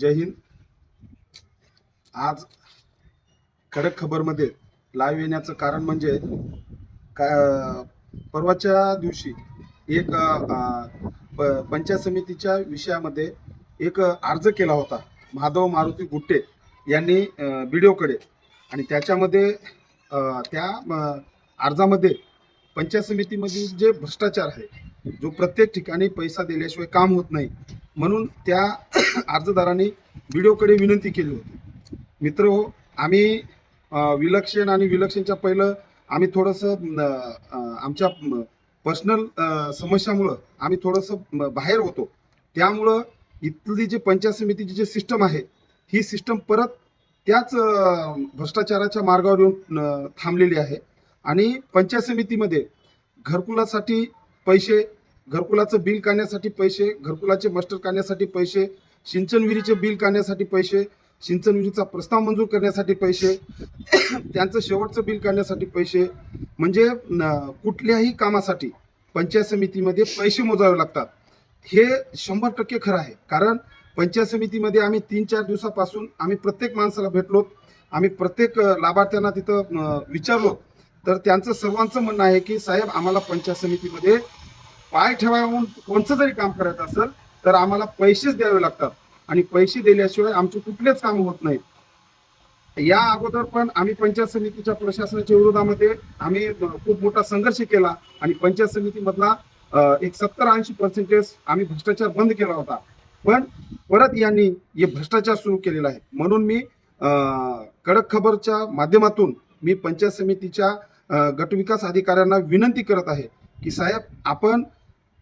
जय हिंद. आज खडक खबरमध्ये लाईव्ह येण्याचं कारण म्हणजे का परवाच्या दिवशी एक प- पंचायत समितीच्या विषयामध्ये एक अर्ज केला होता. माधव मारुती गुट्टे यांनी व्हिडिओकडे आणि त्याच्यामध्ये त्या अर्जामध्ये पंचायत समितीमधील जे भ्रष्टाचार आहे जो प्रत्येक ठिकाणी पैसा दिल्याशिवाय काम होत नाही म्हणून त्या अर्जदारांनी व्हिडिओकडे विनंती केली होती. मित्र हो आम्ही विलक्षण आणि विलक्षणच्या पहिलं आम्ही थोडंसं आमच्या पर्सनल समस्यामुळं आम्ही थोडंसं बाहेर होतो. त्यामुळं इथली जी पंचायत समितीची जी सिस्टम आहे ही सिस्टम परत त्याच भ्रष्टाचाराच्या मार्गावर येऊन थांबलेली आहे. आणि पंचायत समितीमध्ये घरकुलासाठी पैसे घरकुलाचं बिल काढण्यासाठी पैसे घरकुलाचे मास्टर काढण्यासाठी पैसे सिंचन विहिरीचे बिल काढण्यासाठी पैसे सिंचन विहिरीचा प्रस्ताव मंजूर करण्यासाठी पैसे त्यांचं शेवटचं बिल काढण्यासाठी पैसे. म्हणजे कुठल्याही कामासाठी पंचायत समितीमध्ये पैसे मोजावे लागतात. हे शंभर टक्के खरं आहे. कारण पंचायत समितीमध्ये आम्ही तीन चार दिवसापासून आम्ही प्रत्येक माणसाला भेटलो. आम्ही प्रत्येक लाभार्थ्यांना तिथं विचारलो. तर त्यांचं सर्वांचं म्हणणं आहे की साहेब आम्हाला पंचायत समितीमध्ये पाय ठेवावून कोणचं जरी काम करायचं असेल तर आम्हाला पैसेच द्यावे लागतात. आणि पैसे दिल्याशिवाय आमचे कुठलेच काम होत नाहीत या अगोदर पण आम्ही पंचायत समितीच्या प्रशासनाच्या विरोधामध्ये आम्ही खूप मोठा संघर्ष केला आणि पंचायत समितीमधला एक सत्तर ऐंशी पर्सेंटेज आम्ही भ्रष्टाचार बंद केला होता. पण परत यांनी हे भ्रष्टाचार सुरू केलेला आहे. म्हणून मी कडक खबरच्या माध्यमातून मी पंचायत समितीच्या गटविकास अधिकाऱ्यांना विनंती करत आहे की साहेब आपण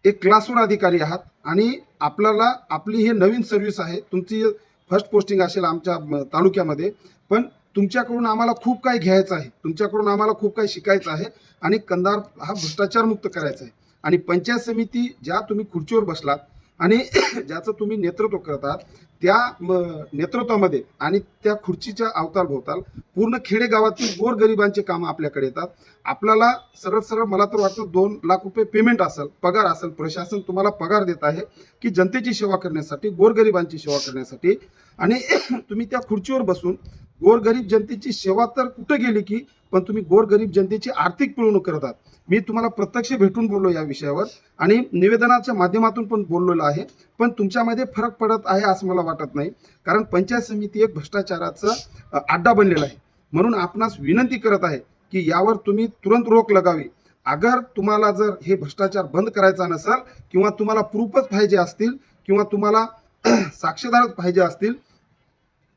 एक क्लासवर अधिकारी आहात आणि आपल्याला आपली ही नवीन सर्व्हिस आहे. तुमची फर्स्ट पोस्टिंग असेल आमच्या तालुक्यामध्ये. पण तुमच्याकडून आम्हाला खूप काही घ्यायचं आहे. तुमच्याकडून आम्हाला खूप काही शिकायचं आहे आणि कंदार हा भ्रष्टाचार मुक्त करायचा आहे. आणि पंचायत समिती ज्या तुम्ही खुर्चीवर बसलात आणि ज्याचं तुम्ही नेतृत्व करतात त्या म, नेतृत्वामध्ये आणि त्या खुर्चीच्या अवतालभोवताल पूर्ण खेडेगावातील गोरगरिबांचे कामं आपल्याकडे येतात. आपल्याला सरळ सरळ मला तर वाटतं दोन लाख रुपये पेमेंट असेल पगार असेल प्रशासन तुम्हाला पगार देत आहे की जनतेची सेवा करण्यासाठी गोरगरिबांची सेवा करण्यासाठी. आणि तुम्ही त्या खुर्चीवर बसून गोरगरीब जनतेची सेवा तर कुठे गेली की पण तुम्ही गोरगरीब जनतेची आर्थिक पिळवणूक करतात मी तुम्हाला प्रत्यक्ष भेटून बोललो या विषयावर आणि निवेदनाच्या माध्यमातून पण बोललेलो आहे. पण तुमच्यामध्ये फरक पडत आहे असं मला वाटत नाही. कारण पंचायत समिती एक भ्रष्टाचाराचं आड्डा अड्डा बनलेला आहे. म्हणून आपणास विनंती करत आहे की यावर तुम्ही तुरंत रोख लगावी. अगर तुम्हाला जर हे भ्रष्टाचार बंद करायचा नसेल किंवा तुम्हाला प्रूफच पाहिजे असतील किंवा तुम्हाला साक्षीदारच पाहिजे असतील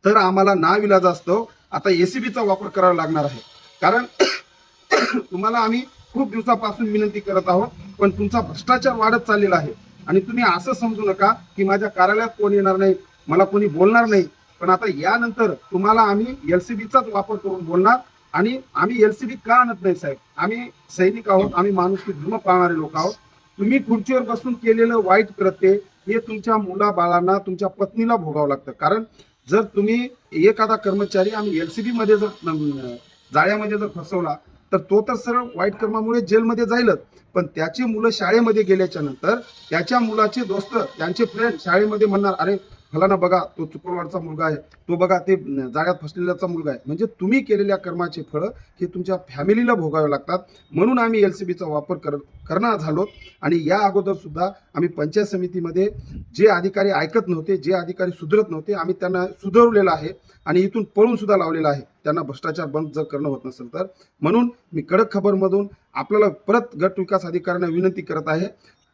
तर आम्हाला नाविलाज असतो. आता एसीबीचा वापर करावा लागणार आहे. कारण तुम्हाला आम्ही खूप दिवसापासून विनंती करत आहोत पण तुमचा भ्रष्टाचार वाढत चाललेला आहे. आणि तुम्ही असं समजू नका की माझ्या कार्यालयात कोण येणार नाही मला कोणी बोलणार नाही. पण आता यानंतर तुम्हाला आम्ही एलसीबीचाच वापर करून बोलणार. आणि आम्ही एलसीबी का आणत नाही साहेब? आम्ही सैनिक आहोत आम्ही माणुसकी धर्म पाळणारे लोक आहोत. तुम्ही खुर्चीवर बसून केलेलं वाईट कृत्य हे तुमच्या मुला बाळांना तुमच्या पत्नीला भोगावं लागतं. कारण जर तुम्ही एखादा कर्मचारी आम्ही एलसीबी मध्ये जर जाळ्यामध्ये जर फसवला तर तो तर सरळ वाईट कर्मामुळे जेलमध्ये जाईलच. पण त्याची मुलं शाळेमध्ये गेल्याच्यानंतर त्याच्या मुलाचे दोस्त त्यांचे फ्रेंड शाळेमध्ये म्हणणार अरे फलाना बघा तो चुकरवाडचा मुलगा आहे. तो बघा ते जाळ्यात फसलेल्याचा मुलगा आहे. म्हणजे तुम्ही केलेल्या कर्माचे फळं हे तुमच्या फॅमिलीला भोगावे लागतात. म्हणून आम्ही एल सी बीचा वापर कर करणार झालो. आणि या अगोदरसुद्धा आम्ही पंचायत समितीमध्ये जे अधिकारी ऐकत नव्हते जे अधिकारी सुधरत नव्हते आम्ही त्यांना सुधरवलेलं आहे. आणि इथून पळून सुद्धा लावलेलं आहे. त्यांना भ्रष्टाचार बंद जर करणं होत नसेल तर. म्हणून मी कडक खबरमधून आपल्याला परत गट विकास अधिकाऱ्यांना विनंती करत आहे.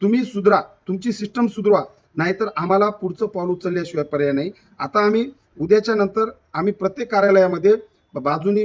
तुम्ही सुधरा. तुमची सिस्टम सुधरवा. नाहीतर आम्हाला पुढचं पाऊल उचलल्याशिवाय पर्याय नाही. आता आम्ही उद्याच्या नंतर आम्ही प्रत्येक कार्यालयामध्ये बाजूनी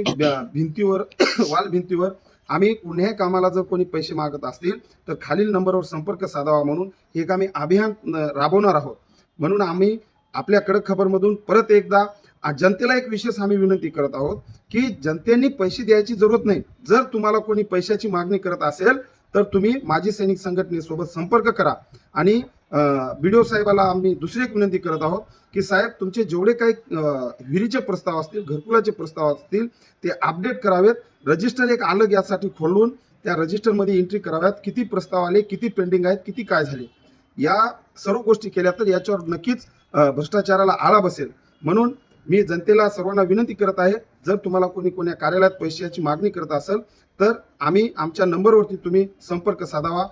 भिंतीवर वाल भिंतीवर आम्ही कुठल्याही कामाला जर कोणी पैसे मागत असतील तर खालील नंबरवर संपर्क साधावा म्हणून हे एक आम्ही अभियान राबवणार आहोत. म्हणून आम्ही आपल्या कडक खबरमधून परत एकदा जनतेला एक विशेष आम्ही विनंती करत आहोत की जनतेने पैसे द्यायची जरूरत नाही. जर तुम्हाला कोणी पैशाची मागणी करत असेल तर तुम्ही माजी सैनिक संघटनेसोबत संपर्क करा आणि बी डी ओ साहेबाला आम्ही दुसरी एक विनंती करत आहोत की साहेब तुमचे जेवढे काही विहिरीचे प्रस्ताव असतील घरकुलाचे प्रस्ताव असतील ते अपडेट करावेत. रजिस्टर एक अलग यासाठी खोलून त्या रजिस्टरमध्ये एंट्री कराव्यात. किती प्रस्ताव आले किती पेंडिंग आहेत किती काय झाले? या सर्व गोष्टी केल्या तर याच्यावर नक्कीच भ्रष्टाचाराला आळा बसेल. म्हणून मी जनतेला सर्वांना विनंती करत आहे जर तुम्हाला कोणी कोण्या कार्यालयात पैशाची मागणी करत असेल तर आम्ही आमच्या नंबरवरती तुम्ही संपर्क साधावा.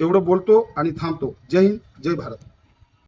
एवढं बोलतो आणि थांबतो. जय हिंद जय भारत.